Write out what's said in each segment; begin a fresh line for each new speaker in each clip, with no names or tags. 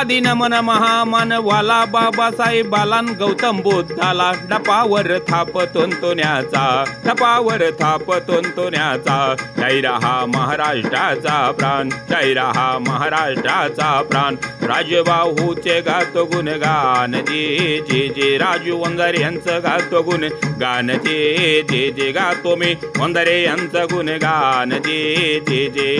आदी नमन महामानवाला बाबासाहेब बालान गौतम बुद्धाला डपावर थाप तोन्याचा डपावर थाप तोन्याचा. जय महाराष्ट्राचा प्राण जय हा महाराष्ट्राचा प्राण. राजबाहूचे गातो गुणगान जे जे जे राजू वंजारे यांचं गातो गुण गान जे जे जे गातो मी वंदरे यांचं गुणगान जे जे जे.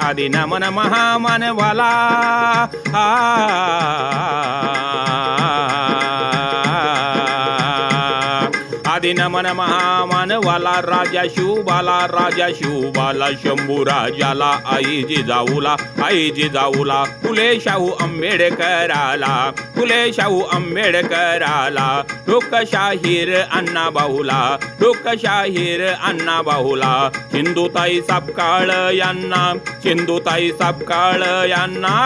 आदी नमन महामानवाला आ नमन महामानवाला राजा शिवबाला राजा शिवबाला शंभू राजाला आई जिजाऊला आई जिजाऊला फुले शाहू आंबेडकराला फुले शाहू आंबेडकराला लोकशाहीर अण्णा बाहुला लोकशाहीर अण्णा बाहुला सिंधुताई सापकाळ यांना सिंधुताई सापकाळ यांना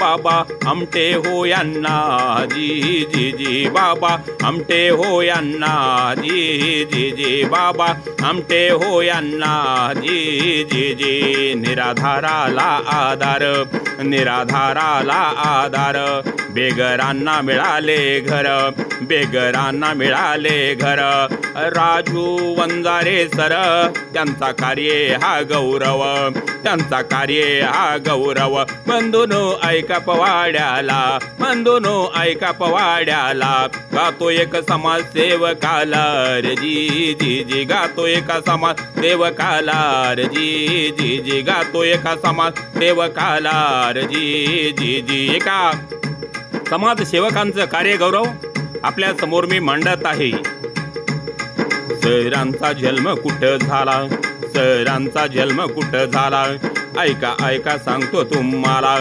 बाबा आमटे हो यांना जी जी जी बाबा. आमटे हो यांना जी जी जी बाबा. आमटे हो यांना जी जी जी निराधाराला आधार. निराधाराला आधार. बेगरांना मिळाले घर बेगरांना मिळाले घर. राजू वंजारे सर त्यांचा कार्य हा गौरव त्यांचा कार्य हा गौरव. बंधून ऐक. पवाड्याला बंधुनो ऐका पवाड्याला. गातो एक समाज सेवकाला रे जी जी जी गातो एका समाज सेवकाला रे जी जी जी गातो एका समाज सेवकाला रे जी जी जी एका समाजसेवकांचं कार्यगौरव आपल्यासमोर मी मांडत आहे. सरांचा जन्म कुठं झाला? सरांचा जन्म कुठं झाला? ऐका ऐका सांगतो तुम्हाला.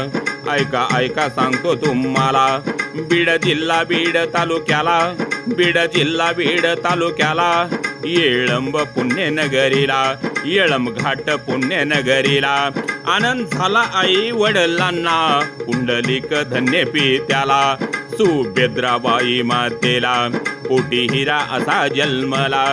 ऐका ऐका सांगतो तुम्हाला. बीड जिल्हा बीड तालुक्याला. बीड जिल्हा बीड तालुक्याला. येळंब पुण्यनगरीला. येळंब घाट पुण्यनगरीला. आनंद झाला आई वडिलांना. पुंडलिक धन्य पित्याला सुभद्राबाई मातेला. पोटी हिरा असा जन्मला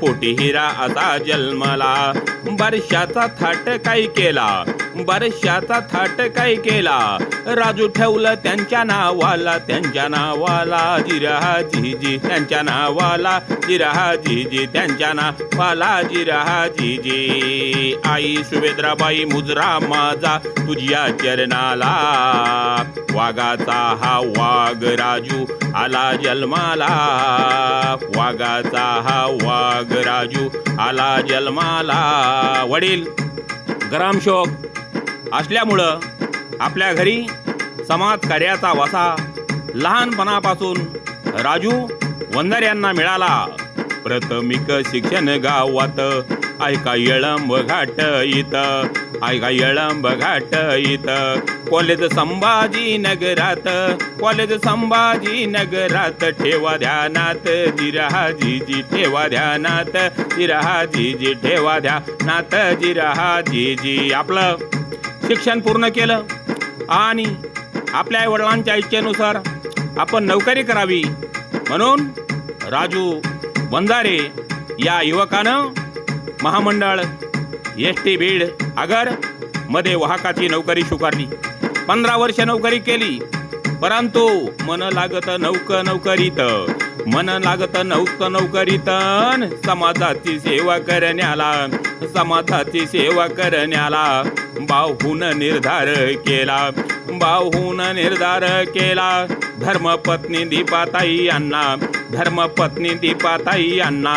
पोटी हिरा असा जन्मला. बरशाचा थाट काय केला? बरशाचा थाट काय केला? राजू ठेवलं त्यांच्या नावाला त्यांच्या नावाला जिरहा जीजी त्यांच्या नावाला जिरहा जीजी त्यांच्या नावाला जिरहा जीजी आई सुभेद्राबाई मुजरा माझा तुझ्या चरणाला. वाघाचा हा वाघ राजू आला जन्माला. वाघाचा हा वाघ राजू आला जन्माला. वडील ग्रामशोक असल्यामुळं आपल्या घरी समाज कार्याचा वसा लहानपणापासून राजू वंदर यांना मिळाला. प्रथमिक शिक्षण गावात ऐका येळंब घाट इथं. ऐका येळंब घाट इथं. कॉलेज संभाजी नगरात कॉलेज संभाजी नगरात ठेवा ध्यानात. जिरहा जी ठेवा ध्यानात. जिरहा जी ठेवा ध्यानात. जिरहा जी आपलं शिक्षण पूर्ण केलं. आणि आपल्या आई वडिलांच्या इच्छेनुसार आपण नोकरी करावी. म्हणून राजू बंधारे या युवकानं महामंडळ एस टी बीड आगरमध्ये वाहकाची नोकरी स्वीकारली. पंधरा वर्ष नोकरी केली परंतु मन लागत नौक नोकरीत मन लागत नौक नोकरीत समाजाची सेवा करण्याला समाजाची सेवा करण्याला बाहून निर्धार केला. बाहून निर्धार केला. धर्मपत्नी दीपाताई यांना धर्मपत्नी दीपाताई यांना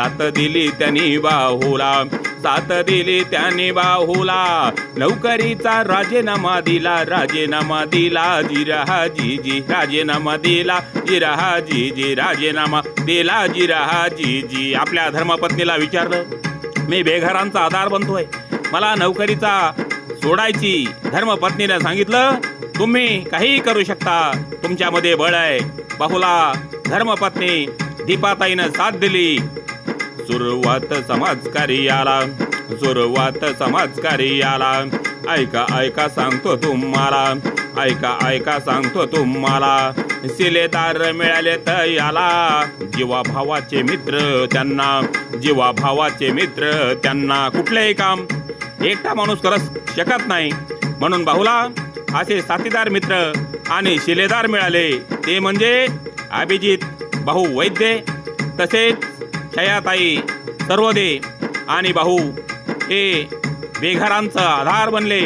साथ दिली त्यांनी बाहूला. साथ दिली त्यांनी बाहूला. नौकरीचा राजीनामा दिला राजीनामा दिला. जिरहा जी राजीनामा दिला. जिरहा जी राजीनामा दिला. जिरहा जी आपल्या धर्मपत्नीला विचारलं मी बेघरांचा आधार बनतोय. मला नोकरीचा सोडायची धर्मपत्नीने सांगितलं तुम्ही काहीही करू शकता. तुमच्यामध्ये बळ आहे. बाहुला धर्मपत्नी दीपाताईनं साथ दिली. सुरुवात समाजकार्याला सुरुवात समाजकार्याला. ऐका ऐका सांगतो तुम्हाला ऐका ऐका सांगतो तुम्हाला. शिलेदार मिळाले तर याला जीवा भावाचे मित्र त्यांना जीवा भावाचे मित्र त्यांना. कुठलेही काम एकटा माणूस करत शकत नाही. म्हणून बाहुला असे साथीदार मित्र आणि शिलेदार मिळाले. ते म्हणजे अभिजित भाऊ वैद्य तसेच छयाताई सर्वदे आणि भाऊ हे बेघरांचा आधार बनले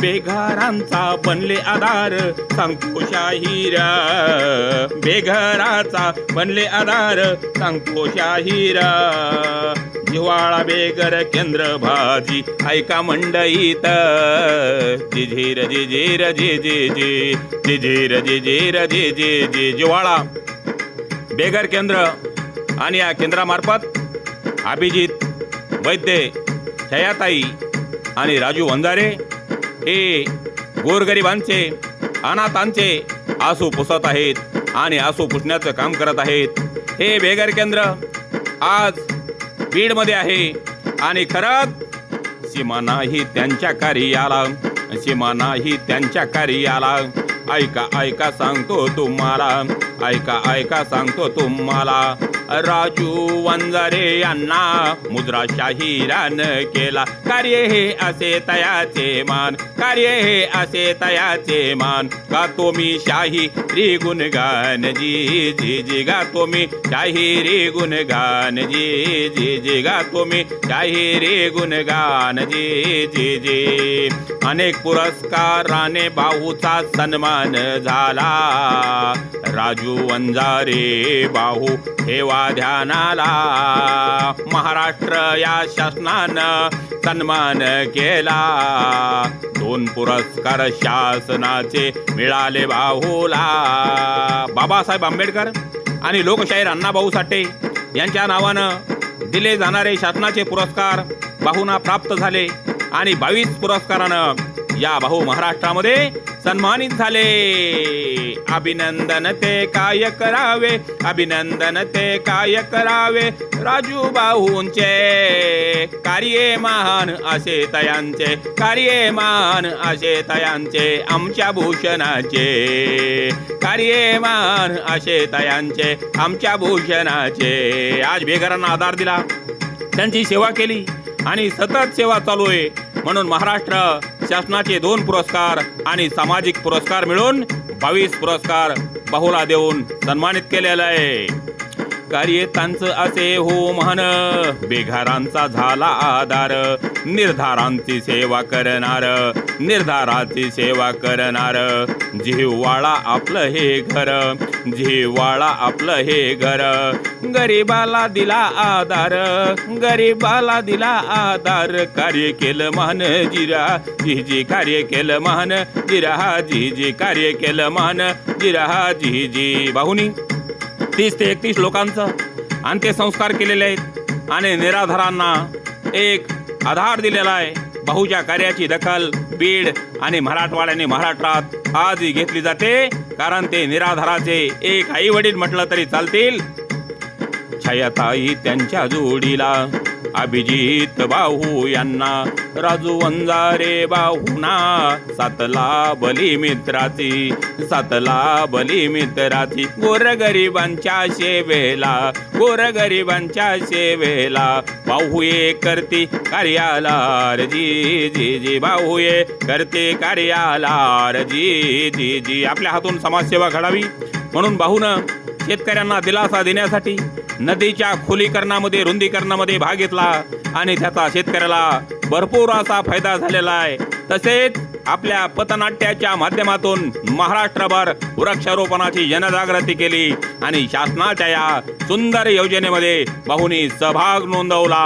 बेघरांचा बनले आधार सांगतो शाहीरा बेघराचा बनले आधार सांगतो शाहीरा जिव्हाळा बेगर केंद्र भाजी ऐका मंडईत जिझीर जिझीर जे जे जी जिझीर जिझीर जी जे जे जिव्हाळा बेगर केंद्र आणि या केंद्रामार्फत अभिजित वैद्य छयाताई आणि राजू वंजारे हे गोरगरिबांचे अनाथांचे आसू पुसत आहेत आणि आसू पुसण्याचं काम करत आहेत. हे बेघर केंद्र आज बीडमध्ये आहे आणि खरंच सीमा नाही त्यांच्या कार्याला सीमा नाही त्यांच्या कार्याला. ऐका ऐका सांगतो तुम्हाला ऐका ऐका सांगतो तुम्हाला. राजू वंजारे यांना मुद्रा शाहिरानं केला. कार्य हे असे तयाचे मान कार्य हे असे तयाचे मान. गातो मी शाही रे गुणगान जी जी जी गातो मी शाही रे गुणगान जी जी जी गातो मी शाही रे गुणगान जी जी जी. अनेक पुरस्काराने बाहूचा सन्मान झाला. राजू वंजारे बाहू ठेवा ध्यानाला. महाराष्ट्र या शासनानं सन्मान केला. दोन पुरस्कार शासनाचे मिळाले बाहुला. बाबासाहेब आंबेडकर आणि लोकशाहीर अण्णाभाऊ साठे यांच्या नावानं दिले जाणारे शासनाचे पुरस्कार बाहूंना प्राप्त झाले. आणि बावीस पुरस्कारानं या भाऊ महाराष्ट्रामध्ये सन्मानित झाले. अभिनंदन ते काय करावे? अभिनंदन ते काय करावे? राजू भाऊंचे कार्ये महान असे तयांचे. कार्ये महान असे तयांचे. आमच्या भूषणाचे. कार्ये महान असे तयांचे. आमच्या भूषणाचे. आज बेघरांना आधार दिला. त्यांची सेवा केली आणि सतत सेवा चालू आहे. म्हणून महाराष्ट्र शासनाचे दोन पुरस्कार आणि सामाजिक पुरस्कार मिळून बावीस पुरस्कार बहुला देऊन सन्मानित केलेला आहे. कार्य त्यांचं असे हो म्हण. बेघरांचा झाला आधार निर्धारांची सेवा करणार निर्धाराची सेवा करणार. जिव्हाळा आपलं हे घर जिव्हाळा आपलं हे घर. गरीबाला दिला आधार गरीबाला दिला आधार. कार्य केलं मान जिरा जी जी कार्य केलं मान जिरा जी जी कार्य केलं मान जिरा जी जी बाहुनी. तीस ते एकतीस लोकांचं अंत्यसंस्कार केलेले आहेत. आणि निराधारांना एक आधार दिलेला आहे. बहुच्या कार्याची दखल बीड आणि मराठवाड्याने महाराष्ट्रात आजही घेतली जाते. कारण ते निराधाराचे एक आई वडील म्हटलं तरी चालतील. छायाताई त्यांच्या जोडीला अभिजित भाऊ यांना राजू वंजारे बाहुना सातला बली मित्राची सातला बली मित्राची. गोरगरिबांच्या सेवेला गोरगरिबांच्या सेवेला. बाहुये करते कार्याला जी जी जी. बाहुये करते कार्याला जी जी जी. आपल्या हातून समाजसेवा घडावी. म्हणून बाहूनं शेतकऱ्यांना दिलासा देण्यासाठी नदीच्या खोलीकरणामध्ये रुंदीकरणामध्ये भाग घेतला. आणि त्याचा शेतकऱ्याला भरपूर असा फायदा झालेला आहे. तसेच आपल्या पथनाट्याच्या माध्यमातून महाराष्ट्रभर वृक्षारोपणाची जनजागृती केली आणि शासनाच्या या सुंदर योजनेमध्ये बहुनी सहभाग नोंदवला.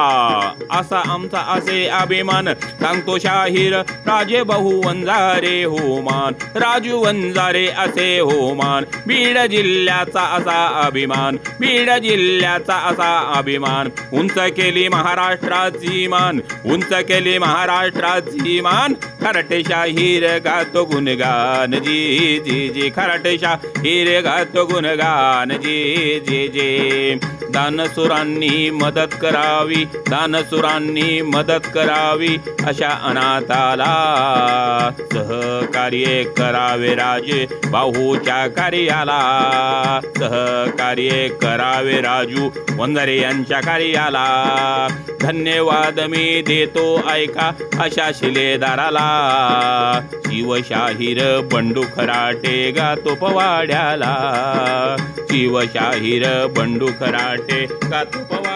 असा आमचा असे अभिमान. सांगतो शाहीर राजे बहु वंजारे होमान राजू वंजारे असे होमान बीड जिल्ह्याचा असा अभिमान बीड जिल्ह्याचा असा अभिमान उंच केली महाराष्ट्राची मान उंच केली महाराष्ट्राची मान खरटे हिर गातो गुणगान जी जी जी. खरटे हिर गातो गुणगान जी जी जी. दानसुरांनी मदत करावी दानसुरांनी मदत करावी अशा अनाथाला सहकार्य करावे राजे बाहूच्या कार्याला सहकार्य करावे राजू वंजारे यांच्या कार्याला. धन्यवाद मी देतो ऐका अशा शिलेदाराला. शिवशाहीर बंडू खराटे गातो पवाड्याला. शिवशाहीर बंडू खराटे गातो पवाड्याला